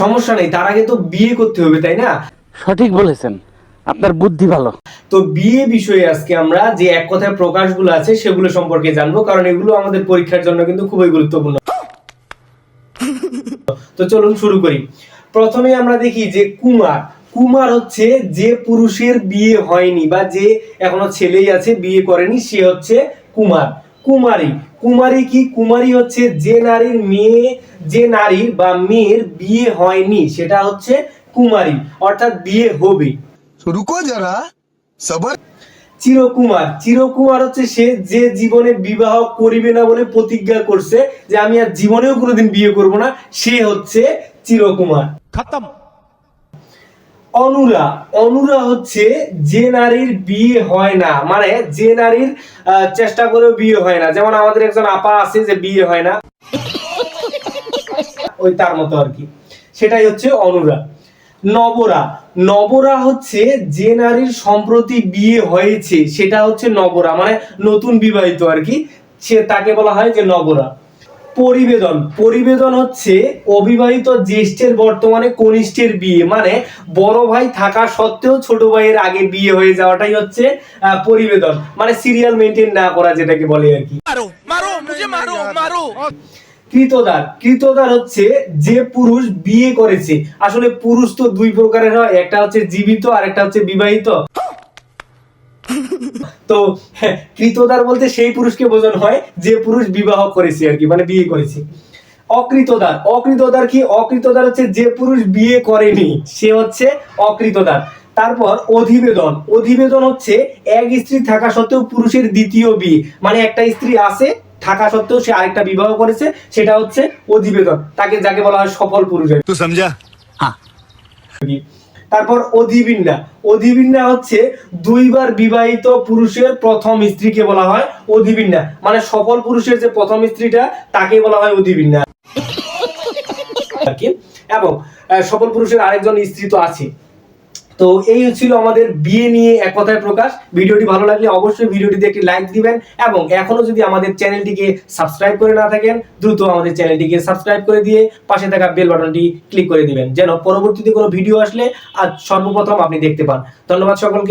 সমস্যা নেই তার আগে তো বিয়ে করতে হবে তাই না? সঠিক বলেছেন। আপনার বুদ্ধি ভালো। তো বিয়ে বিষয়ে আজকে আমরা যে এক কথায় প্রকাশগুলো আছে সেগুলো সম্পর্কে জানব কারণ এগুলো আমাদের পরীক্ষার জন্য কিন্তু খুবই গুরুত্বপূর্ণ। তো চলুন শুরু করি। প্রথমে আমরা দেখি যে কুমার। কুমার হচ্ছে যে পুরুষের বিয়ে হয়নি বা যে এখনও ছেলেই আছে বিয়ে করেনি সে হচ্ছে কুমার। কুমারী। কুমারী কি? কুমারী হচ্ছে যে নারীর মেয়ে যে নারীর বা মেয়ের বিয়ে হয়নি সেটা হচ্ছে কুমারী অর্থাৎ বিয়ে হবে। রুকো যারা সবার চিরকুমার। চিরকুমার হচ্ছে সে যে জীবনে বিবাহ করিবে না বলে প্রতিজ্ঞা করছে যে আমি আর জীবনেও কোনোদিন বিয়ে করব না সে হচ্ছে চিরকুমার। খতম। অনুরা। অনুরা হচ্ছে যে নারীর বিয়ে হয় না। মানে যে নারীর আহ, চেষ্টা করেও বিয়ে হয় না। যেমন আমাদের একজন আপা আছে যে বিয়ে হয় না। ওই তার মতো আর কি। সেটাই হচ্ছে অনুরা। নবরা। নবরা হচ্ছে যে নারীর সম্প্রতি বিয়ে হয়েছে সেটা হচ্ছে নবরা। মানে নতুন বিবাহিত আর কি। সে তাকে বলা হয় যে নবরা। পরিবেদন। পরিবেদন হচ্ছে অবিবাহিত জ্যেষ্ঠের বর্তমানে কনিষ্ঠের বিয়ে। মানে বড় ভাই থাকা সত্ত্বেও ছোট ভাইয়ের আগে বিয়ে হয়ে যাওয়াটাই হচ্ছে পরিবেদন। মানে সিরিয়াল মেনটেন না করা যেটাকে বলে আর কি। কৃতদার। কৃতদার হচ্ছে যে পুরুষ বিয়ে করেছে। আসলে পুরুষ তো দুই প্রকারের হয় একটা হচ্ছে জীবিত আর একটা হচ্ছে বিবাহিত। তো হ্যাঁ, কৃতদার বলতে সেই পুরুষকে বোঝানো হয় যে পুরুষ বিবাহ করেছে আর কি মানে বিয়ে করেছে। অকৃতদার অকৃতদার কি? অকৃতদার হচ্ছে যে পুরুষ বিয়ে করেনি সে হচ্ছে অকৃতদার। তারপর অধিবেদন অধিবেদন হচ্ছে এক স্ত্রী থাকা সত্ত্বেও পুরুষের দ্বিতীয় বিয়ে মানে একটা স্ত্রী আছে থাকা সত্ত্বেও সে আরেকটা বিবাহ করেছে সেটা হচ্ছে অধিবেদন তাকে যাকে বলা হয় সফল পুরুষের। তো সমঝা? হ্যাঁ। তারপর অধিবিন্যা। অধিবিন্যা হচ্ছে দুইবার বিবাহিত পুরুষের প্রথম স্ত্রীকে বলা হয় অধিবিন্যা। মানে সফল পুরুষের যে প্রথম স্ত্রীটা তাকে বলা হয় অধিবিন্যা। আর কি? এবং সফল পুরুষের আরেকজন স্ত্রী তো আছে। তো এই ছিল আমাদের বিয়ে নিয়ে এক কথায় প্রকাশ। ভিডিওটি ভালো লাগলে অবশ্যই ভিডিওটিতে একটি লাইক দিবেন এবং এখনও যদি আমাদের চ্যানেলটিকে সাবস্ক্রাইব করে না থাকেন, দ্রুত আমাদের চ্যানেলটিকে সাবস্ক্রাইব করে দিয়ে পাশে থাকা বেল বাটনটি ক্লিক করে দিবেন, যেন পরবর্তীতে কোনো ভিডিও আসলে আজ সর্বপ্রথম আপনি দেখতে পান। ধন্যবাদ সকলকে।